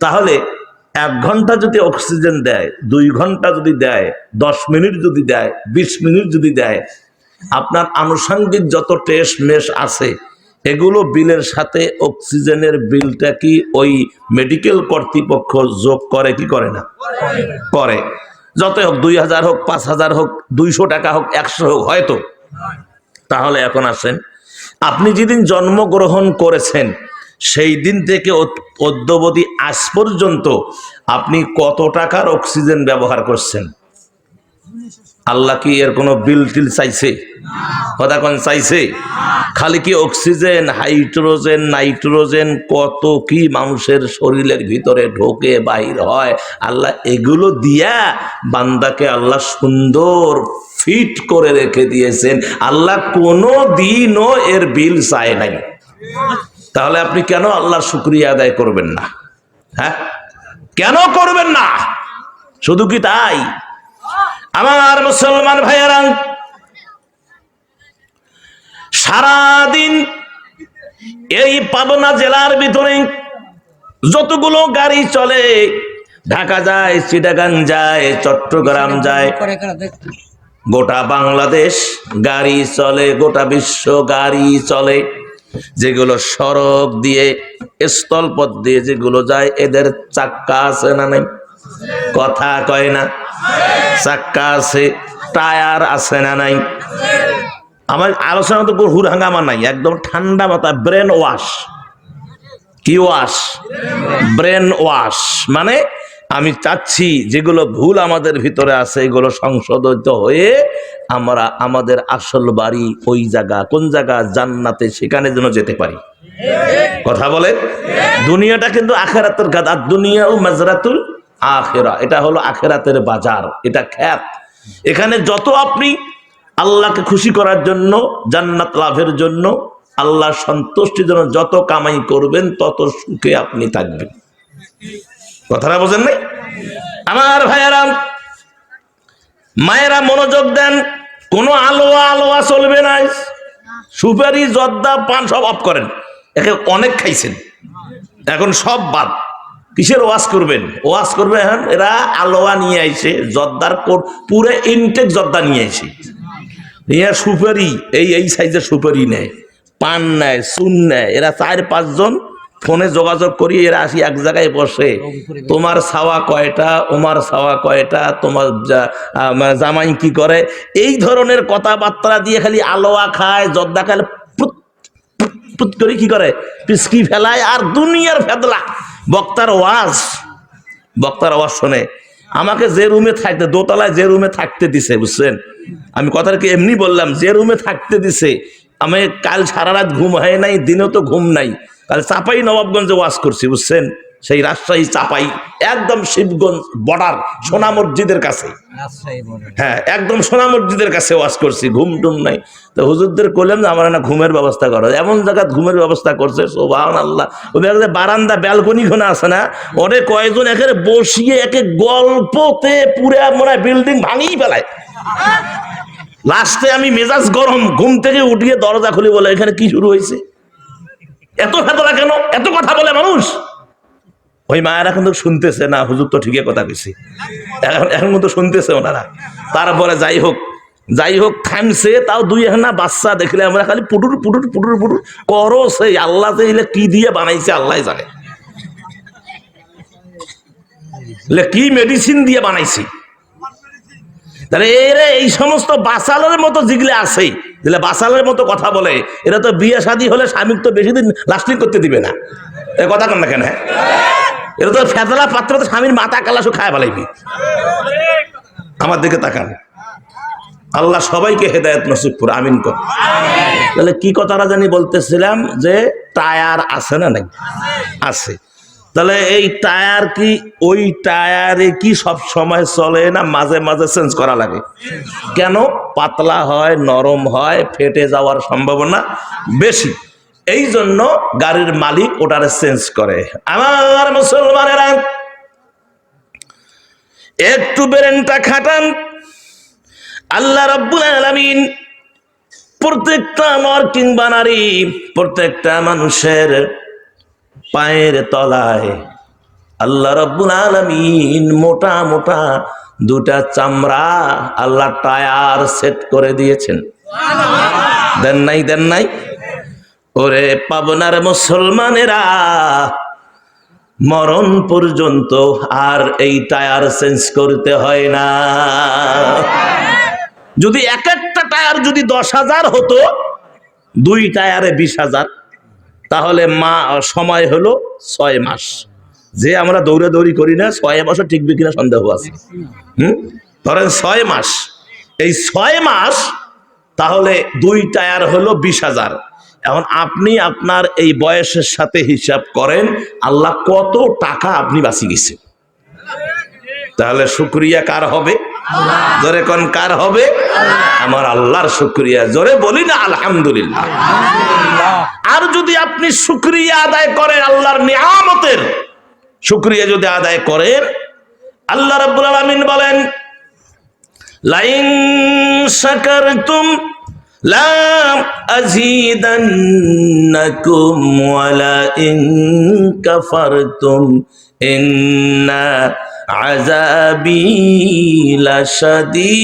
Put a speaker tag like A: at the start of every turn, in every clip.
A: তাহলে এক ঘণ্টা যদি অক্সিজেন দেয়, দুই ঘণ্টা যদি দেয়, দশ মিনিট যদি দেয়, বিশ মিনিট যদি দেয়, আপনার আনুষঙ্গিক যত টেস্ট মেশ আছে, এগুলো বিলের সাথে অক্সিজেনের বিলটা কি ওই মেডিকেল কর্তৃপক্ষ যোগ করে কি করে না? করে। যত হোক দুই হাজার হোক, পাঁচ হাজার হোক, দুইশো টাকা হোক, একশো হোক, হয়তো। তাহলে এখন আসেন। আপনি যেদিন জন্মগ্রহণ করেছেন সেই দিন থেকে অদ্যবধি আজ পর্যন্ত আপনি কত টাকার অক্সিজেন ব্যবহার করছেন? আল্লাহ কি এর কোনো বিল টিল চাইছে? কথা চাইছে? খালি কি অক্সিজেন, হাইড্রোজেন, নাইট্রোজেন কত কি মানুষের শরীরের ভিতরে ঢোকে, বাহির হয়, আল্লাহ এগুলো দিয়া বান্দাকে আল্লাহ সুন্দর ফিট করে রেখে দিয়েছেন। আল্লাহ কোনো দিনও এর বিল চায় নাই। তাহলে আপনি কেন আল্লাহর শুক্রিয়া আদায় করবেন না? হ্যাঁ? কেন করবেন না? শুধু কি তাই? আমার মুসলমান ভাইয়েরা, সারাদিন এই পাবনা জেলার ভিতরে যতগুলো গাড়ি চলে, ঢাকা যায়, চিটাগাং যায়, চট্টগ্রাম যায়, গোটা বাংলাদেশ গাড়ি চলে, গোটা বিশ্ব গাড়ি চলে। যেগুলো সড়ক দিয়ে, স্থলপথ দিয়ে যেগুলো যায়, এদের চাক্কা আছে না নাই? কথা কয় না। চাক্কা আছে, টায়ার আছে না নাই? আমার আলোচনা তো হুর হাঙ্গামা নাই, একদম ঠান্ডা মাথা ব্রেন ওয়াশ। কি ওয়াশ? Brain wash. মানে আমি চাচ্ছি যেগুলো ভুল আমাদের ভিতরে আছে, এগুলো সংশোধিত হয়ে আমরা আমাদের আসল বাড়ি ওই জায়গা, কোন জায়গা জান্নাতে সেখানে যেন যেতে পারি। কথা বলে দুনিয়াটা কিন্তু আখেরাতের গাদ, আর দুনিয়া ও মাজরাতুল আখেরা। এটা হলো আখেরাতের বাজার, এটা খ্যাত। এখানে যত আপনি আল্লাহকে খুশি করার জন্য, জান্নাত লাভের জন্য আল্লাহ সন্তুষ্টির জন্য যত কামাই করবেন, তত সুখে আপনি থাকবেন। কথাটা বোঝেন নাই? আমার ভাইয়েরা, মায়েরা মনোযোগ দেন, কোনো আলোয়া আলোয়া চলবে না। সুপারি, জর্দা, পান সব অফ করেন। একে অনেক খাইছেন। এখন সব বাদ। কিসের ওয়াশ করবেন? ওয়াশ করবে এখন এরা আলোয়া নিয়ে আইছে, জর্দার পুরো ইনটেক জর্দা নিয়ে আইছে। নিয়ে সুপারি, এই এই সাইজের সুপারি নেয়। পান নেয়, চুন নেয়। এরা চার পাঁচজন ফোনে যোগাযোগ করি, এরা আসি এক জায়গায় বসে। তোমার ছাওয়া কয়টা, ওমার ছাওয়া কয়টা, তোমার মানে জামাই কি করে? এই ধরনের কথাবার্তা দিয়ে খালি আলোয়া খায়, জর্দা খায়, পুত করে কি করে? পিসকি ফেলায় আর দুনিয়ার ফেদলা। বক্তার ওয়াজ, বক্তার আওয়াজ শোনে। আমাকে যে রুমে থাকতে, দোতলায় যে রুমে থাকতে দিছে, বুঝছেন? আমি কথাটা কি এমনি বললাম, যে রুমে থাকতে দিছে, আমি কাল সারা রাত ঘুম হয় নাই, দিনেও তো ঘুম নাই। কাল চাপাই নবাবগঞ্জে ওয়াজ করছি বুঝছেন? সেই রাজশাহী চাপাই একদম শিবগঞ্জ বর্ডার সোনা মসজিদের কাছে। হ্যাঁ একদম সোনা মসজিদের কাছে ওয়াজ করছি ঘুম টুম নাই। তো হুজুরদের করলাম যে আমার না ঘুমের ব্যবস্থা করো। এমন জায়গায় ঘুমের ব্যবস্থা করছে সোভান আল্লাহ ওদের বারান্দা ব্যালকনি ঘনে আছে না? ওরে কয়েকজন একেবারে বসিয়ে একে গল্পতে পুরে মনে হয় বিল্ডিং ভাঙিয়ে ফেলায়। লাস্টে আমি মেজাজ গরম ঘুম থেকে উঠিয়ে দরজা খুলে বলে এখানে কি শুরু হয়েছে? এত ফেতলা কেন? এত কথা বলে মানুষ? ওই মায়েরা কিন্তু শুনতেছে, না, হুজুর তো ঠিকই কথা কইছে। এখন এখন কিন্তু শুনতেছে ওনারা। তারপরে যাই হোক যাই হোক, থামছে, তাও দুই না বাচ্চা দেখলে আমরা খালি পুটুর পুটুর পুটুর পুটুর করো সেই। আল্লাহ যে কি দিয়ে বানাইছে আল্লাহ জানে। কি মেডিসিন দিয়ে বানাইছে? তাহলে এই সমস্ত বাসালের মতো যেগুলো আছে যেগুলো বাসালের মতো কথা বলে। এরা তো বিয়ে শাদী হলে স্বামীর তো বেশি দিন লাস্টিং করতে দিবে না। এ কথা কন না কেন হ্যাঁ? এরা তো ফেতলা পাত্র তো স্বামীর মাথা কালাসও খায় ফেলাইবি। আমার দিকে তাকান। আল্লাহ সবাইকে হেদায়ত নসিব করে আমিন কর তাহলে কি কথাটা জানি বলতেছিলাম যে টায়ার আছে না নাই? আছে। তাহলে এই টায়ার কি, ওই টায়ারে কি সব সময় চলে না মাঝে মাঝে চেঞ্জ করা লাগে? কেন? পাতলা হয়, নরম হয়, ফেটে যাওয়ার সম্ভাবনা বেশি। এই জন্য গাড়ির মালিক ওটারে চেঞ্জ করে। আমার মুসলমানেরা, একটু বেরেনটা খাটান। আল্লাহ রব্বুল আলামিন প্রত্যেকটা নর কিংবা নারী, প্রত্যেকটা মানুষের পায়ের তলায়। আল্লাহ রব্বুল আলমিন মোটা মোটা দুটা চামড়া আল্লাহ টায়ার সেট করে দিয়েছেন। দেন নাই দেন নাই। ওরে পাবনার মুসলমানেরা, মরণ পর্যন্ত আর এই টায়ার চেঞ্জ করতে হয় না। যদি এক একটা টায়ার যদি দশ হাজার হতো, দুই টায়ারে বিশ হাজার। তাহলে মা, সময় হলো ছয় মাস। যে আমরা দৌড়ে দৌড়ি করি না, ছয় মাসও টিকবে কিনা সন্দেহ আছে। হুম? ধরেন ছয় মাস। এই ছয় মাস, তাহলে দুই টায়ার হলো বিশ হাজার। এখন আপনি আপনার এই বয়সের সাথে হিসাব করেন, আল্লাহ কত টাকা আপনি বাঁচিয়ে গেছেন। তাহলে শুক্রিয়া কার হবে? জোরে কোন কার হবে? আমার আল্লাহর শুক্রিয়া। জোরে বলি না আলহামদুলিল্লাহ। আর যদি আপনি শুক্রিয়া আদায় করেন আল্লাহর নিয়ামতের শুক্রিয়া যদি আদায় করেন আল্লাহ রাব্বুল আলামিন বলেন লাইন শাকারতুম লা আযীদান্নাকুম ওয়ালা ইন কাফারতুম ইন্না আযাবি লাশাদীদ।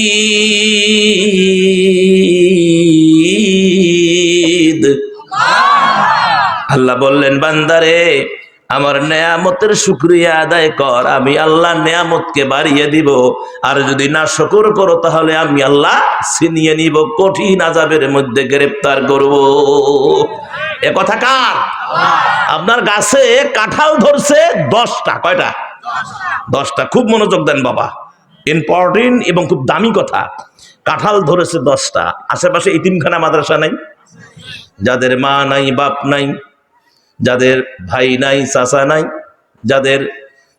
A: আল্লাহ বললেন, বান্দারে, আমার নেয়ামতের শুক্রিয়া আদায় কর, আমি আল্লাহ নেয়ামতকে বাড়িয়ে দিব। আর যদি না শকর করো, তাহলে আমি আল্লাহ ছিনিয়ে নিব, কঠিন আজাবের মধ্যে গ্রেপ্তার করব। এ কথা কার? আপনার গাছে কাঁঠাল ধরছে দশটা, কয়টা? দশটা। খুব মনোযোগ দেন বাবা। ইম্পর্টেন্ট এবং খুব দামি কথা। কাঁঠাল ধরেছে দশটা। আশেপাশে ইতিমখানা মাদ্রাসা নাই? যাদের মা নাই, বাপ নাই, যাদের ভাই নাই, চাচা নাই, যাদের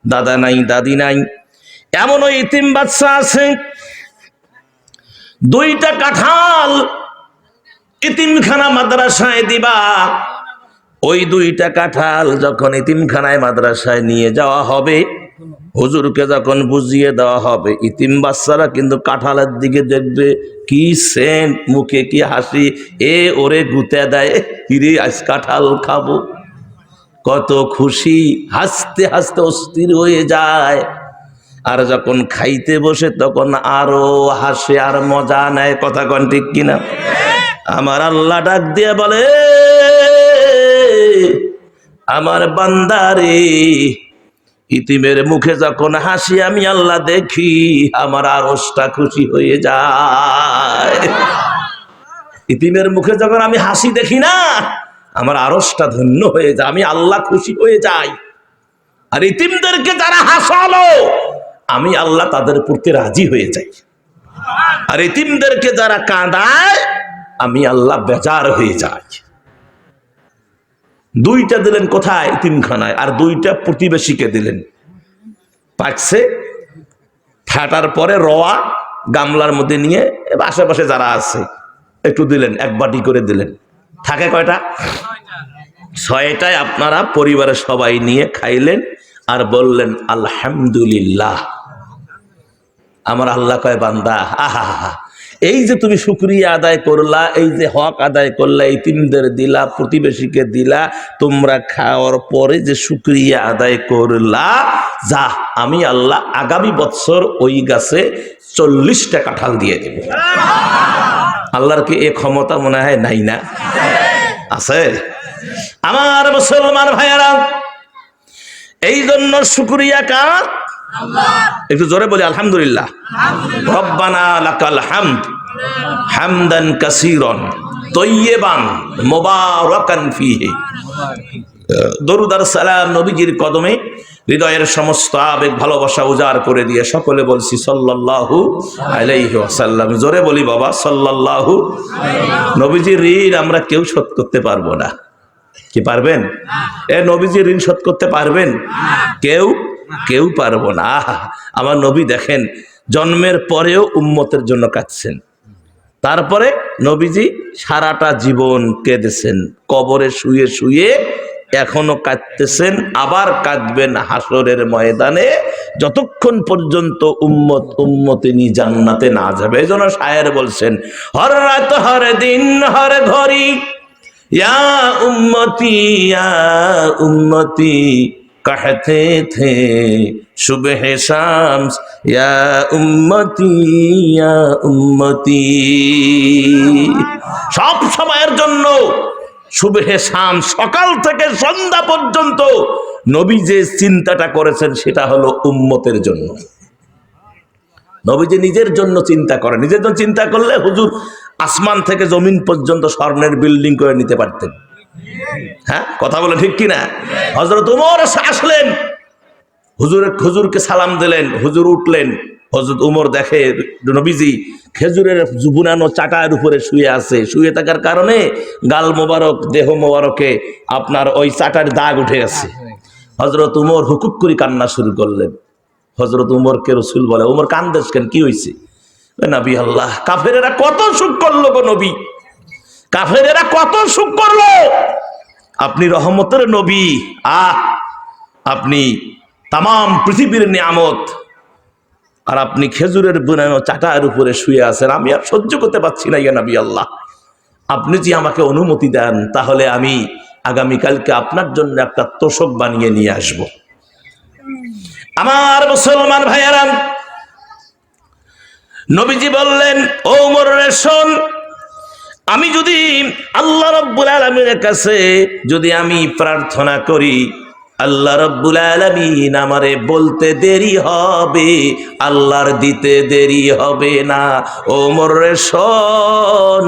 A: দাদা নাই, দাদি নাই, এমনও ইতিম বাচ্চা আছে। দুইটা কাঁঠাল ইতিমখানা মাদ্রাসায় দিবা। ওই দুইটা কাঁঠাল যখন ইতিমখানায় মাদ্রাসায় নিয়ে যাওয়া হবে হুজুরকে যখন বুঝিয়ে দেওয়া হবে, ইতিম বাচ্চারা কিন্তু কাঁঠালের দিকে দেখবে, কি সেন্ট মুখে, কি হাসি। এ ওরে গুতে দেয় কিরে আজ কাঁঠাল খাব। কত খুশি, হাসতে হাসতে অস্থির হয়ে যায়। আর যখন খাইতে বসে, তখন আরও হাসে, আর মজা নেয়। কথা কন ঠিক কিনা? আমার আল্লাহ ডাক দিয়ে বলে, আমার বান্দারে ইতিমের মুখে যখন হাসি আমি আল্লাহ দেখি, আমার আরসটা খুশি হয়ে যায়। ইতিমের মুখে যখন আমি হাসি দেখি না, আমার আরসটা ধন্য হয়ে যায়, আমি আল্লাহ খুশি হয়ে যাই। আর ইতিমদেরকে যারা হাসালো, আমি আল্লাহ তাদের প্রতি রাজি হয়ে যাই। আর ইতিমদেরকে যারা কাঁদায়, আমি আল্লাহ বেজার হয়ে যাই। দুইটা দিলেন কোথায়? তিনখানায়। আর দুইটা প্রতিবেশীকে দিলেন। পাকছে ফাটার পরে রওয়া, গামলার মধ্যে নিয়ে আশেপাশে যারা আছে, একটু দিলেন, এক বাটি করে দিলেন। থাকে কয়টা? ছয়টায় আপনারা পরিবারের সবাই নিয়ে খাইলেন আর বললেন, আলহামদুলিল্লাহ। আমার আল্লাহ কয়, বান্দা আহা হা এই যে তুমি শুক্রিয়া আদায় করলা, এই যে হক আদায় করলা এই তিনদের দিলা, প্রতিবেশীকে দিলা, তোমরা খাওয়ার পরে যে শুক্রিয়া আদায় করলা, যা আমি আল্লাহ আগামী বৎসর ওই গাছে চল্লিশটা কাঁঠাল দিয়ে দেব। আল্লাহর কি এ ক্ষমতা মনে হয়? নাই না? আছে? আমার মুসলমান ভাইয়ারা, এই জন্য শুক্রিয়া কার একটু জোরে বলি আলহামদুলিল্লাহ। রব্বানা লাকাল হামদ হামদান কাসীরান তৈয়বান মুবারাকান ফিহি। দরুদ আর সালাম নবীজির কদমে হৃদয়ের সমস্ত আবেগ ভালোবাসা উজাড় করে দিয়ে সকলে বলছি সাল্লাল্লাহু আলাইহি ওয়াসাল্লাম। জোরে বলি বাবা সাল্লাল্লাহু নবীজির ঋণ আমরা কেউ শোধ করতে পারব না। কি পারবেন? এ নবীজির ঋণ শোধ করতে পারবেন? কেউ কেউ পারব না। আমার নবী দেখেন, জন্মের পরেও উম্মতের জন্য কাঁদছেন। তারপরে নবীজি সারাটা জীবন কেঁদেছেন, কবরে শুয়ে শুয়ে এখনও কাঁদতেছেন, আবার কাঁদবেন হাসরের ময়দানে, যতক্ষণ পর্যন্ত উম্মত উম্মতিনী জান্নাতে না যাবে। এই জন্য সায়ের বলছেন, হর রাত, হর দিন, হর ঘড়ি, ইয়া উম্মতি ইয়া উম্মতি कहते थे सुबह शाम्स या उम्मती या উম্মতি সব সময়ের জন্য শুভে শাম সকাল থেকে সন্ধ্যা পর্যন্ত নবী যে চিন্তাটা করেছেন সেটা হলো উম্মতের জন্য নবীজি নিজের জন্য চিন্তা করে নিজের জন্য চিন্তা করলে হুজুর আসমান থেকে জমিন পর্যন্ত স্বর্ণের বিল্ডিং করে নিতে পারতেন হ্যাঁ কথা বলে ঠিক কিনা? হজরত উমর আসলেন। সালাম দিলেন, হুজুর উঠলেন। হজরত উমর দেখে নবীজি খেজুরের বুনানো চাটার উপরে শুয়ে আছে। শুয়ে থাকার কারণে গাল মোবারক, দেহ মোবারকে আপনার ওই চাটার দাগ উঠে গেছে। হজরত উমর হুকুক করে কান্না শুরু করলেন। হজরত উমরকে রসুল বলে, উমর কান্দেস কেন? কি হয়েছে নবী আল্লাহ, কাফেরেরা কত সুখ করল গো নবী। কাফেরেরা কত সুখ করল? আপনি রহমতের নবী, আহ, আপনি তাম পৃথিবীর নিয়ামত। আর আপনি খেজুরের বুনানো চাটার উপরে শুয়ে আছেন, আমি আর সহ্য করতে পারছি না, ইয়া নবী আল্লাহ। আপনি যে আমাকে অনুমতি দেন, তাহলে আমি আগামীকালকে আপনার জন্য একটা তোষক বানিয়ে নিয়ে আসব। আমার মুসলমান ভাইয়ারাম নবীজি বললেন, ও মোর শোন আমি যদি আল্লাহ রব্বুল আলমীর কাছে যদি আমি প্রার্থনা করি, আল্লাহ রব্বুল আলমিন আমারে বলতে দেরি হবে, আল্লাহর দিতে দেরি হবে না। ও মোরে শোন,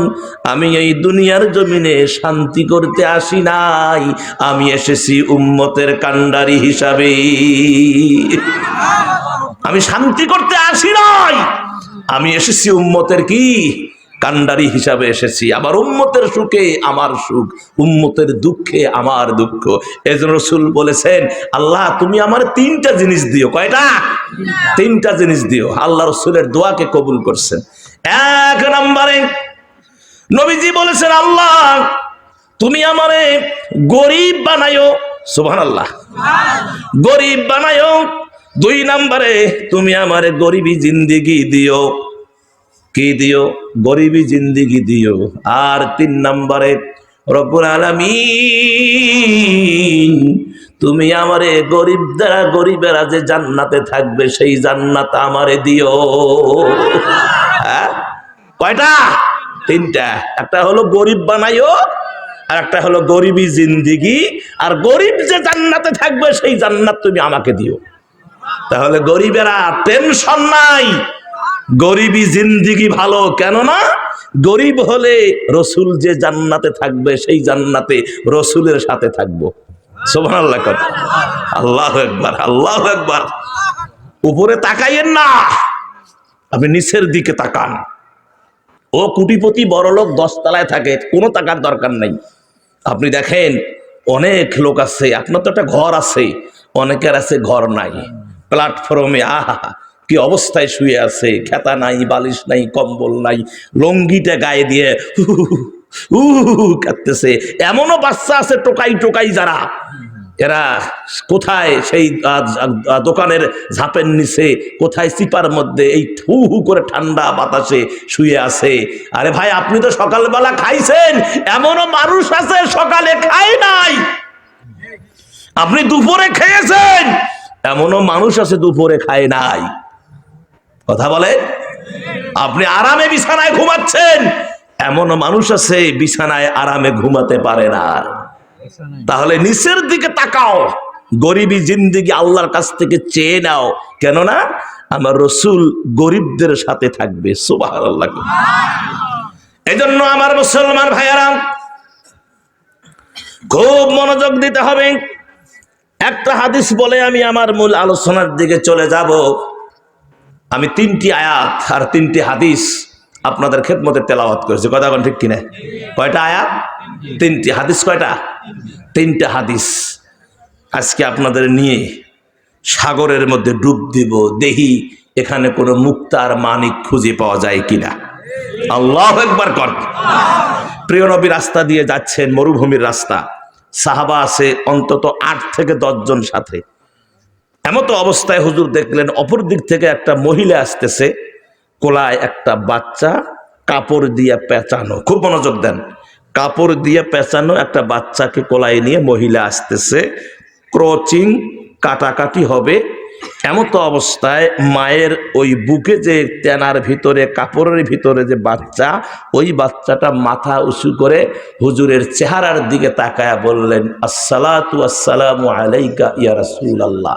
A: আমি এই দুনিয়ার জমিনে শান্তি করতে আসি নাই, আমি এসেছি উম্মতের কাণ্ডারি হিসাবে। আমি শান্তি করতে আসি নাই, আমি এসেছি উম্মতের কি? কান্ডারি হিসাবে এসেছি। আবার উম্মতের সুখে আমার সুখ, উম্মতের দুঃখে আমার দুঃখ। এজন রসুল বলেছেন, আল্লাহ, তুমি আমার তিনটা জিনিস দিও। কয়টা? তিনটা জিনিস দিও। আল্লাহ রসুলের দোয়াকে কবুল করছেন। এক নম্বরে নবীজি বলেছেন, আল্লাহ, তুমি আমারে গরিব বানায়ো। সুবহান আল্লাহ গরিব বানায়ো। দুই নম্বরে, তুমি আমারে গরিবী জিন্দিগি দিও। কি দিও? গরিবী জিন্দিগি দিও। আর তিন নম্বরে, রব্বুল আলামিন, তুমি আমারে গরিব দ্বারা গরিবেরা যে জান্নাতে থাকবে, সেই জান্নাত আমারে দিও। হ্যাঁ? কয়টা? তিনটা। একটা হলো গরিব বানাইও, আর একটা হলো গরিবী জিন্দিগি। আর গরিব যে জান্নাতে থাকবে, সেই জান্নাত তুমি আমাকে দিও। তাহলে গরিবেরা টেনশন নাই। গরিবী জিন্দিগি ভালো, কেননা গরিব হলে রসুল যে জান্নাতে থাকবে, সেই জান্নাতে রসুলের সাথে থাকব। আল্লাহ আল্লাহ একবার আল্লাহ একবার উপরে তাকাইয়েন না। আপনি নিচের দিকে তাকান। ও কুটিপতি বড়লোক দশতলায় থাকে, কোনো টাকার দরকার নেই। আপনি দেখেন, অনেক লোক আছে, আপনার তো একটা ঘর আছে, অনেকের আছে ঘর নাই। প্ল্যাটফর্মে, আহা কি অবস্থায় শুয়ে আছে? খেতা নাই, বালিশ নাই, কম্বল নাই, লঙ্গিটা গায়ে দিয়ে হু কাঁদতেছে। এমনও বাচ্চা আছে টোকাই টোকাই যারা। এরা কোথায় সেই দোকানের ঝাপের নিচে, কোথায় চিপার মধ্যে এই থু হু করে ঠান্ডা বাতাসে শুয়ে আছে? আরে ভাই, আপনি তো সকালবেলা খাইছেন। এমনও মানুষ আছে সকালে খায় নাই। আপনি দুপুরে খেয়েছেন। এমনও মানুষ আছে দুপুরে খায় নাই। কথা বলে? আপনি আরামে বিছানায় ঘুমাচ্ছেন। এমনও মানুষ আছে বিছানায় আরামে ঘুমাতে পারে না। তাহলে নিচের দিকে তাকাও। গরিবী জিন্দিগি আল্লাহর কাছ থেকে চেয়ে নাও। কেননা আমার রসুল গরিবদের সাথে থাকবে। আল্লাহ এই জন্য আমার মুসলমান ভাইয়ারা, খুব মনোযোগ দিতে হবে। একটা হাদিস বলে আমি আমার মূল আলোচনার দিকে চলে যাব। আমি তিনটি আয়াত আর তিনটি হাদিস আপনাদের খেদমতে তেলাওয়াত করেছি। কথা বলেন ঠিক কিনা? কয়টা আয়াত? তিনটি। হাদিস কয়টা? তিনটা হাদিস। আজকে আপনাদের নিয়ে সাগরের মধ্যে ডুব দিব, দেহি, এখানে কোনো মুক্তার মানিক খুঁজে পাওয়া যায় কিনা? আল্লাহ একবার কর। প্রিয় নবী রাস্তা দিয়ে যাচ্ছেন, মরুভূমির রাস্তা। সাহাবা আছে অন্তত আট থেকে দশজন সাথে। এমতো অবস্থায় হুজুর দেখলেন, অপর দিক থেকে একটা মহিলা আসতেছে, কোলায় একটা বাচ্চা কাপড় দিয়ে পেঁচানো। খুব মনোযোগ দেন। কাপড় দিয়ে পেঁচানো একটা বাচ্চাকে কোলায় নিয়ে মহিলা আসতেছে, ক্রচিং কাটাকাটি হবে। এমত অবস্থায় মায়ের ওই বুকে যে তেনার ভিতরে, কাপড়ের ভিতরে যে বাচ্চা, ওই বাচ্চাটা মাথা উঁচু করে হুজুরের চেহারার দিকে তাকায়া বললেন, আসসালাতু আসসালামু আলাইকা ইয়া রাসূল আল্লাহ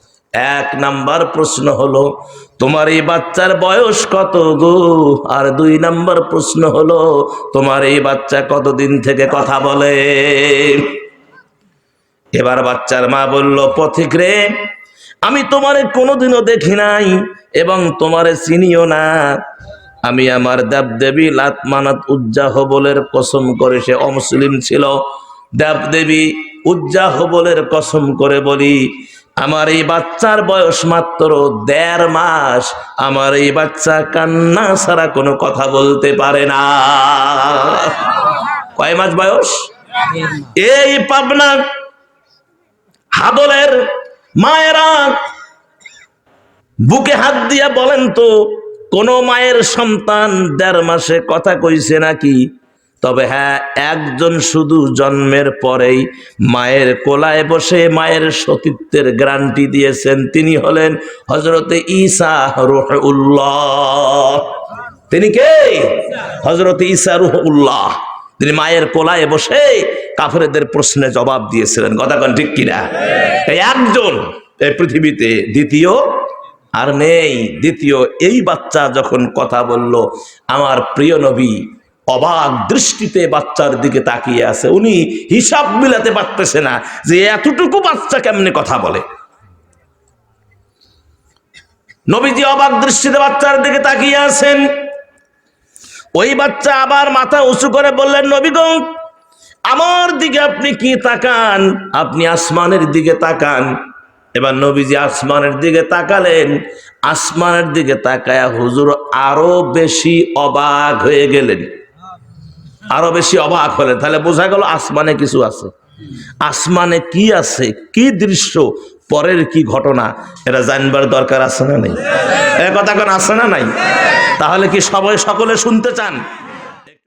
A: এক নাম্বার প্রশ্ন হলো, তোমার এই বাচ্চার বয়স কত গো? আর দুই নাম্বার প্রশ্ন হলো, তোমার এই বাচ্চা কতদিন থেকে কথা বলে? এবার বাচ্চার মা বলল, পথিক রে, আমি তোমারে কোনোদিনও দেখি নাই এবং তোমারে চিনিও না। আমি আমার দেবদেবী লাতমানাত উজ্জাহবলের কসম করে সে অমুসলিম ছিল। দেবদেবী উজ্জাহবলের কসম করে বলি আমার এই বাচ্চার বয়স মাত্র দেড় মাস, আমার এই বাচ্চা কান্না ছাড়া কোনো কথা বলতে পারে না। কয় মাস বয়স? এই পাবনা হাবলের মায়েরা বুকে হাত দিয়া বলেন তো, কোন মায়ের সন্তান দেড় মাসে কথা কইছে নাকি? তবে হ্যাঁ একজন শুধু জন্মের পরেই মায়ের কোলায় বসে মায়ের সতীত্বের গ্যারান্টি দিয়েছেন। তিনি হলেন হজরতে ঈসা রুহুল্লাহ। তিনি কে? হজরতে ঈসা রুহুল্লাহ। তিনি মায়ের কোলায় বসে কাফেরদের প্রশ্নে জবাব দিয়েছিলেন। কথা ঠিক কিনা? এই একজন এই পৃথিবীতে দ্বিতীয় আর নেই। দ্বিতীয় এই বাচ্চা যখন কথা বলল, আমার প্রিয় নবী অবাক দৃষ্টিতে বাচ্চার দিকে তাকিয়ে আছে। উনি হিসাব মিলাতে পারতেছে না যে এতটুকু বাচ্চা কেমনে কথা বলে। নবীজি অবাক দৃষ্টিতে বাচ্চার দিকে তাকিয়ে আছেন। ওই বাচ্চা আবার মাথা উঁচু করে বললেন নবীগণ আমার দিকে আপনি কি তাকান? আপনি আসমানের দিকে তাকান। এবার নবীজি আসমানের দিকে তাকালেন। আসমানের দিকে তাকায়া হুজুর আরও বেশি অবাক হয়ে গেলেন। আরও বেশি অবাক হলেন। তাহলে বোঝা গেল আসমানে কিছু আছে। আসমানে কি আছে? কি দৃশ্য? পরের কি ঘটনা? এটা জানবার দরকার আছে না নেই? কথা কোন আছে না নাই? তাহলে কি সবাই সকলে শুনতে চান?